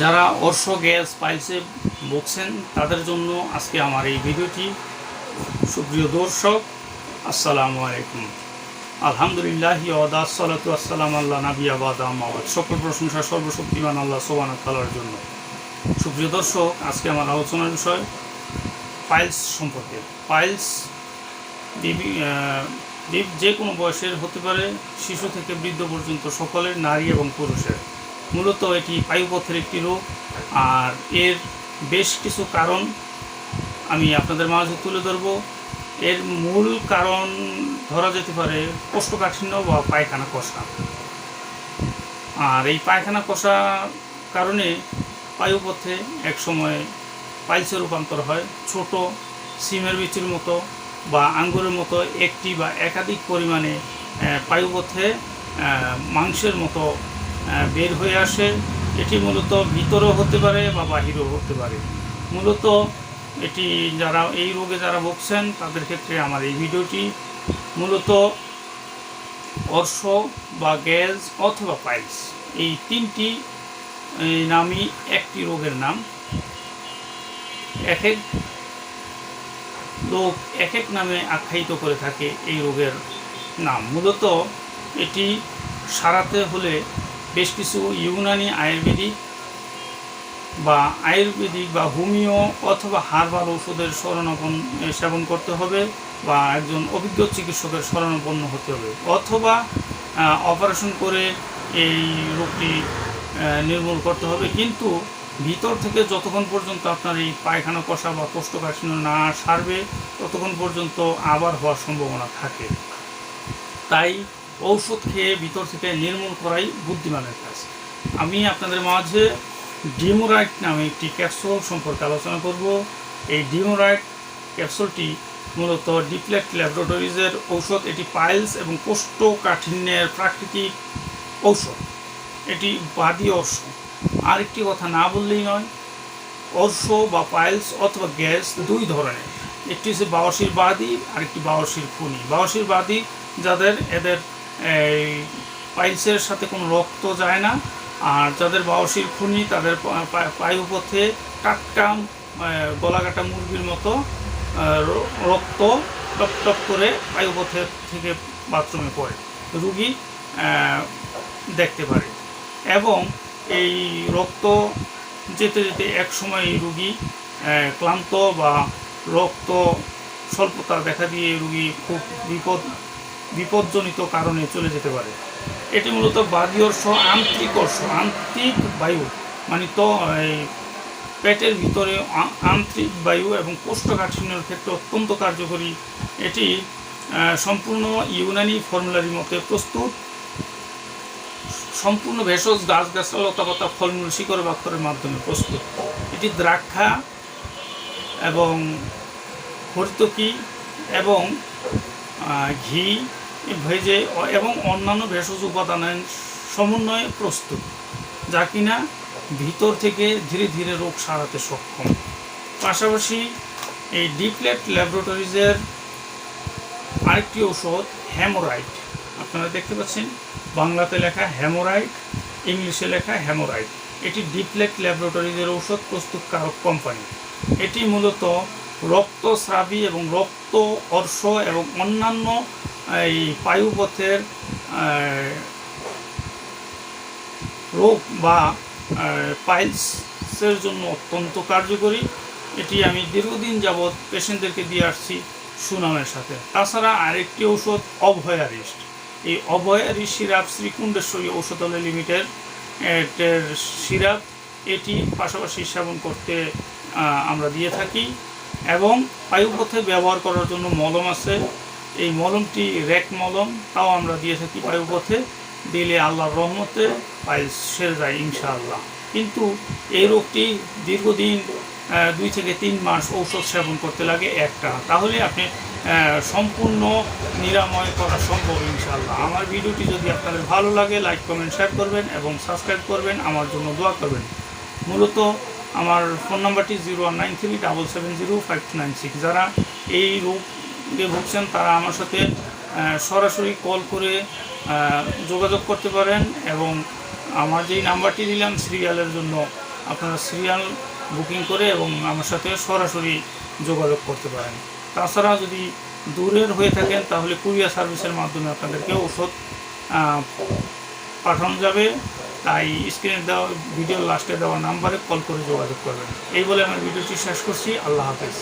যারা অর্শ, গ্যাস, পাইলসে বকছেন তাদের জন্য আজকে আমার এই ভিডিওটি। সুপ্রিয় দর্শক, আসসালামু আলাইকুম। আলহামদুলিল্লাহ সালাতু আসসালাম আল্লাহ, নাবি আবাদ আমাবাদ সকল প্রশংসা সর্বশক্তিমান আল্লাহ সোবান তালার জন্য। সুপ্রিয় দর্শক, আজকে আমার আলোচনার বিষয় পাইলস সম্পর্কে। পাইলস যে কোনো বয়সের হতে পারে শিশু থেকে বৃদ্ধ পর্যন্ত সকলের নারী এবং পুরুষের। মূলত এটি বায়ুপথের একটি রোগ আর এর বেশ কিছু কারণ আমি আপনাদের মাঝে তুলে ধরব। এর মূল কারণ ধরা যেতে পারে কোষ্ঠকাঠিন্য বা পায়খানা কষা। আর এই পায়খানা কষা কারণে বায়ুপথে এক সময় পাইলসে রূপান্তর হয়। ছোট সিমের বিচির মতো বা আঙ্গুরের মতো একটি বা একাধিক পরিমাণে আহ, বায়ুপথে মাংসের মতো বের হয়ে আসে এটি মূলত ভিতরেও হতে পারে বা বাহিরেও হতে পারে। মূলত এটি যারা, এই রোগে যারা ভুগছেন, তাদের ক্ষেত্রে আমার এই ভিডিওটি মূলত অর্শ বা গ্যাস অথবা পাইলস, এই তিনটি নামই একটি রোগের নাম। এক এক লোক এক এক নামে আখ্যায়িত করে থাকে এই রোগের নাম। মূলত এটি সারাতে হলে বেশ কিছু ইউনানি আয়ুর্বেদিক বা আয়ুর্বেদিক বা হোমিও অথবা হার্বাল ওষুধের শরণাপন্ন সেবন করতে হবে বা একজন অভিজ্ঞ চিকিৎসকের শরণাপন্ন হতে হবে। অথবা অপারেশন করে এই রোগটি নির্মূল করতে হবে। কিন্তু ভিতর থেকে যতক্ষণ পর্যন্ত আপনার এই পায়খানা, কষা বা কোষ্ঠকাঠিন্য না সারবে, ততক্ষণ পর্যন্ত আবার হওয়ার সম্ভাবনা থাকে। তাই ঔষধ খেয়ে ভিতর থেকে নির্মূল করাই বুদ্ধিমানের কাজ। আমি আপনাদের মাঝে ডিমোরাইট নামে একটি ক্যাপসুল সম্পর্কে আলোচনা করব। এই ডিমোরাইট ক্যাপসুলটি মূলত ডিপ্লেক্ট ল্যাবরেটরিজের ঔষধ, এটি পাইলস এবং কোষ্ঠকাঠিন্যের প্রাকৃতিক ঔষধ। এটি বাদী অর্শ। আরেকটি কথা না বললেই নয়, অর্শ বা পাইলস অথবা গ্যাস দুই ধরনের। একটি হচ্ছে বাওয়াসির বাদী, আরেকটি বাওয়াসির খুনি বাওয়াসির বাদী যাদের, এদের এই পাইলসের সাথে কোনো রক্ত যায় না। আর যাদের বাওয়াসির খুনি, তাদের পায়ুপথে টাটকা গলাকাটা মুরগির মতো রক্ত টপ টপ করে পায়ুপথে থেকে বাথরুমে পড়ে। রুগী দেখতে পারে। এবং এই রক্ত যেতে যেতে এক সময় রুগী ক্লান্ত বা রক্ত স্বল্পতা দেখা দিয়ে রুগী খুব বিপদ বিপজ্জনিত কারণে চলে যেতে পারে। এটি মূলত বাদী অর্শ আন্তরিক অর্শ আন্তরিক বায়ু মানে তো পেটের ভিতরে আন্তরিক বায়ু এবং কোষ্ঠকাঠিন্যের ক্ষেত্রে অত্যন্ত কার্যকরী। এটি সম্পূর্ণ ইউনানি ফর্মুলারি মতে প্রস্তুত। সম্পূর্ণ ভেষজ, গাছ, গাছালা লতাপাতা ফলমূল, শিকড়, বাক্ষরের মাধ্যমে প্রস্তুত। এটি দ্রাক্ষা এবং হরিতকি এবং ঘি ভেজে এবং অন্যান্য ভেষজ উপাদানের সমন্বয়ে প্রস্তুত, যা কিনা ভিতর থেকে ধীরে ধীরে রোগ সারাতে সক্ষম। পাশাপাশি এই ডিপ্লেট ল্যাবরেটরিজের আরেকটি ঔষধ হ্যামোরাইড আপনারা দেখতে পাচ্ছেন, বাংলাতে লেখা হ্যামোরাইড ইংলিশে লেখা হ্যামোরাইড এটি ডিপ্লেট ল্যাবরেটরিজের ঔষধ প্রস্তুতকারক কোম্পানি। এটি মূলত রক্তস্রাবী এবং রক্ত অর্শ এবং অন্যান্য এই পায়ুপথের আহ, রোগ বা পাইলসের জন্য অত্যন্ত কার্যকরী। এটি আমি দীর্ঘদিন যাবৎ পেশেন্টদেরকে দিয়ে আসছি সুনামের সাথে। তাছাড়া আরেকটি ঔষধ অভয়ারিস্ট এই অভয়ারিস্ট সিরাপ শ্রীকুণ্ডেশ্বরী ঔষধালয় লিমিটেড এর সিরাপ এটি পাশাপাশি সেবন করতে আমরা দিয়ে থাকি এবং বায়ুপথে ব্যবহার করার জন্য মলম আছে। এই মলমটি র্যাক মলম, তাও আমরা দিয়ে থাকি বায়ুপথে দিলে আল্লাহর রহমতে পাইলস সেরে যায়, ইনশাআল্লাহ। কিন্তু এই রোগটি দীর্ঘদিন দুই থেকে তিন মাস ঔষধ সেবন করতে লাগে একটা। তাহলে আপনি সম্পূর্ণ নিরাময় করা সম্ভব, ইনশাআল্লাহ। আমার ভিডিওটি যদি আপনাদের ভালো লাগে, লাইক, কমেন্ট, শেয়ার করবেন এবং সাবস্ক্রাইব করবেন, আমার জন্য দোয়া করবেন। মূলত আমার ফোন নাম্বারটি zero one nine three double seven zero five nine six. যারা এই রোগে ভুগছেন তারা আমার সাথে সরাসরি কল করে যোগাযোগ করতে পারেন এবং আমার যেই নাম্বারটি দিলাম সিরিয়ালের জন্য, আপনারা সিরিয়াল বুকিং করে এবং আমার সাথে সরাসরি যোগাযোগ করতে পারেন। তাছাড়া যদি দূরের হয়ে থাকেন, তাহলে কুরিয়ার সার্ভিসের মাধ্যমে আপনাদেরকে ওষুধ পাঠানো যাবে। তাই স্ক্রিনে দেওয়া ভিডিও লাস্টে দেওয়া নাম্বারে কল করে যোগাযোগ করবেন। এই বলে আমার ভিডিওটি শেষ করছি। আল্লাহ হাফেজ।